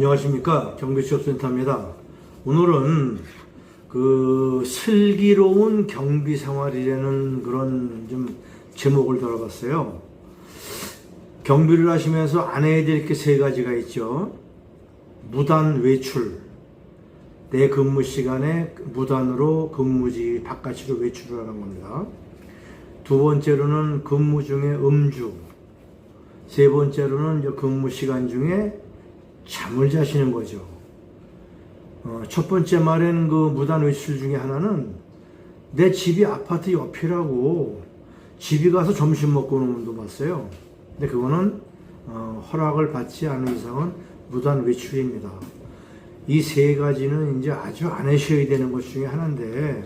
안녕하십니까 경비취업센터입니다. 오늘은 그 슬기로운 경비 생활이라는 그런 좀 제목을 들어봤어요. 경비를 하시면서 안 해야 될 게 세 가지가 있죠. 무단 외출. 내 근무 시간에 무단으로 근무지 바깥으로 외출을 하는 겁니다. 두 번째로는 근무 중에 음주. 세 번째로는 근무 시간 중에 잠을 자시는 거죠. 어, 첫 번째 말엔 그 무단 외출 중에 하나는 내 집이 아파트 옆이라고 집이 가서 점심 먹고 오는 분도 봤어요. 근데 그거는 어, 허락을 받지 않은 이상은 무단 외출입니다. 이 세 가지는 이제 아주 안 하셔야 되는 것 중에 하나인데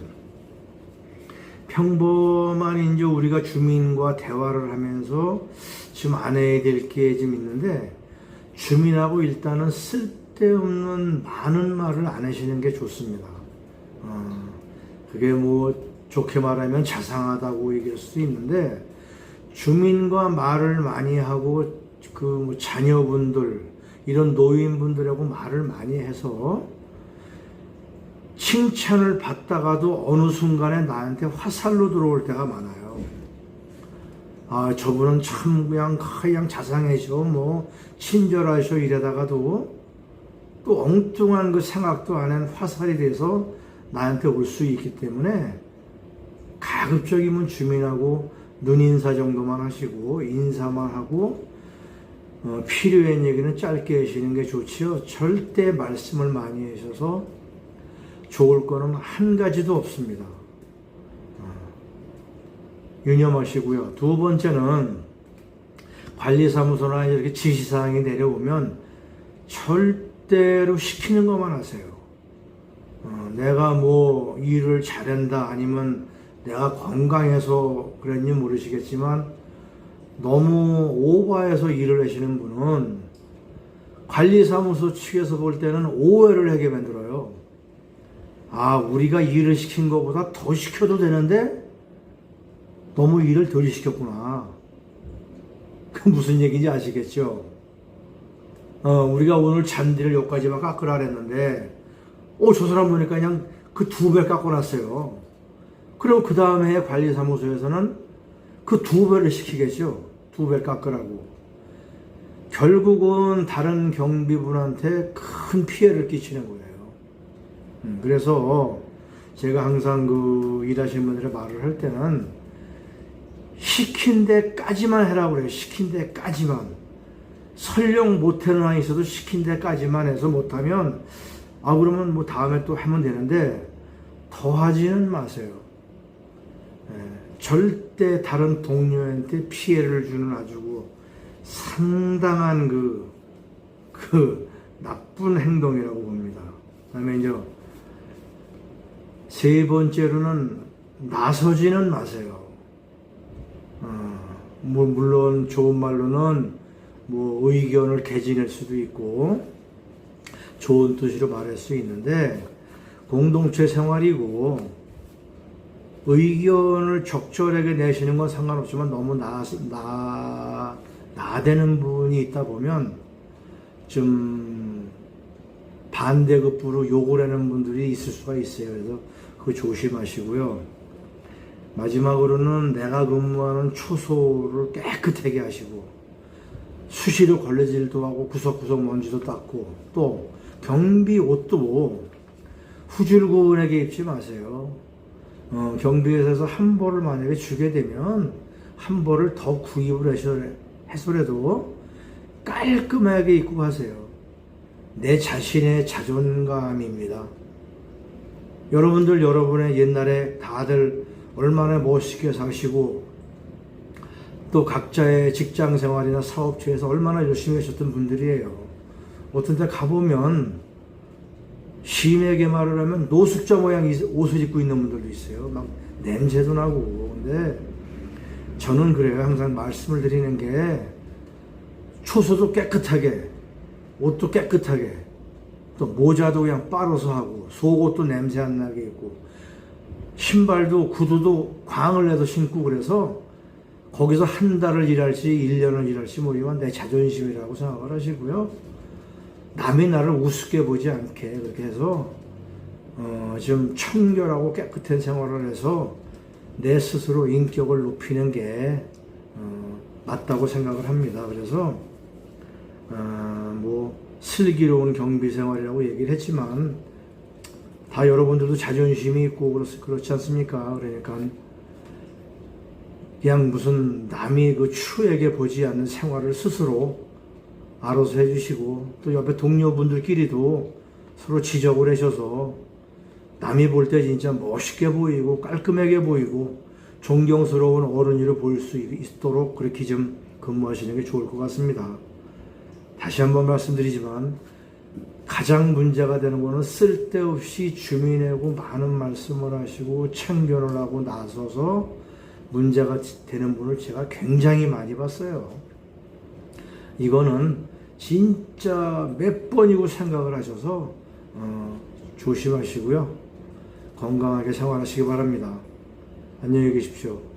평범한 이제 우리가 주민과 대화를 하면서 지금 안 해야 될 게 좀 있는데 주민하고 일단은 쓸데없는 많은 말을 안 하시는 게 좋습니다. 어, 그게 뭐 좋게 말하면 자상하다고 얘기할 수도 있는데 주민과 말을 많이 하고 그 뭐 자녀분들 이런 노인분들하고 말을 많이 해서 칭찬을 받다가도 어느 순간에 나한테 화살로 들어올 때가 많아요. 아, 저분은 참 그냥 그냥 자상해져, 뭐 친절하셔 이러다가도 또 엉뚱한 그 생각도 안 한 화살이 돼서 나한테 올 수 있기 때문에 가급적이면 주민하고 눈인사 정도만 하시고 인사만 하고 어, 필요한 얘기는 짧게 하시는 게 좋지요. 절대 말씀을 많이 하셔서 좋을 거는 한 가지도 없습니다. 유념하시고요. 두 번째는 관리사무소나 이렇게 지시사항이 내려오면 절대로 시키는 것만 하세요. 어, 내가 뭐 일을 잘한다 아니면 내가 건강해서 그랬니 모르시겠지만 너무 오버해서 일을 하시는 분은 관리사무소 측에서 볼 때는 오해를 하게 만들어요. 아, 우리가 일을 시킨 것보다 더 시켜도 되는데 너무 일을 덜 시켰구나. 그 무슨 얘기인지 아시겠죠? 어, 우리가 오늘 잔디를 여기까지만 깎으라 그랬는데, 어, 저 사람 보니까 그냥 그 두 배 깎아놨어요. 그리고 그 다음에 관리사무소에서는 그 두 배를 시키겠죠. 두 배 깎으라고. 결국은 다른 경비분한테 큰 피해를 끼치는 거예요. 음, 그래서 제가 항상 그 일하시는 분들의 말을 할 때는 시킨 데까지만 해라고 그래요. 시킨 데까지만. 설령 못하는 있어도 시킨 데까지만 해서 못하면, 아, 그러면 뭐 다음에 또 하면 되는데, 더 하지는 마세요. 예, 절대 다른 동료한테 피해를 주는 아주 그 상당한 그, 그 나쁜 행동이라고 봅니다. 그 다음에 이제 세 번째로는 나서지는 마세요. 어, 뭐 물론 좋은 말로는 뭐 의견을 개진할 수도 있고 좋은 뜻으로 말할 수 있는데 공동체 생활이고 의견을 적절하게 내시는 건 상관없지만 너무 나, 나, 나대는 분이 있다 보면 좀 반대급부로 욕을 하는 분들이 있을 수가 있어요. 그래서 그거 조심하시고요. 마지막으로는 내가 근무하는 초소를 깨끗하게 하시고 수시로 걸레질도 하고 구석구석 먼지도 닦고 또 경비 옷도 후줄근하게 입지 마세요. 어, 경비회사에서 한 벌을 만약에 주게 되면 한 벌을 더 구입을 해서라도 깔끔하게 입고 가세요. 내 자신의 자존감입니다. 여러분들 여러분의 옛날에 다들 얼마나 멋있게 사시고 또 각자의 직장 생활이나 사업처에서 얼마나 열심히 하셨던 분들이에요. 어떤 데 가보면 심하게 말을 하면 노숙자 모양 옷을 입고 있는 분들도 있어요. 막 냄새도 나고. 근데 저는 그래요. 항상 말씀을 드리는 게 초소도 깨끗하게, 옷도 깨끗하게, 또 모자도 그냥 빨아서 하고, 속옷도 냄새 안 나게 입고, 신발도 구두도 광을 내서 신고 그래서 거기서 한 달을 일할지, 1년을 일할지 모르지만 내 자존심이라고 생각을 하시고요. 남이 나를 우습게 보지 않게 그렇게 해서 어, 좀 청결하고 깨끗한 생활을 해서 내 스스로 인격을 높이는 게 어, 맞다고 생각을 합니다. 그래서 어, 뭐 슬기로운 경비 생활이라고 얘기를 했지만 다 여러분들도 자존심이 있고 그렇, 그렇지 않습니까? 그러니까 그냥 무슨 남이 그 추에게 보지 않는 생활을 스스로 알아서 해주시고 또 옆에 동료분들끼리도 서로 지적을 하셔서 남이 볼 때 진짜 멋있게 보이고 깔끔하게 보이고 존경스러운 어른이로 보일 수 있도록 그렇게 좀 근무하시는 게 좋을 것 같습니다. 다시 한번 말씀드리지만 가장 문제가 되는 거는 쓸데없이 주민하고 많은 말씀을 하시고 참견을 하고 나서서 문제가 되는 분을 제가 굉장히 많이 봤어요. 이거는 진짜 몇 번이고 생각을 하셔서 어, 조심하시고요. 건강하게 생활하시기 바랍니다. 안녕히 계십시오.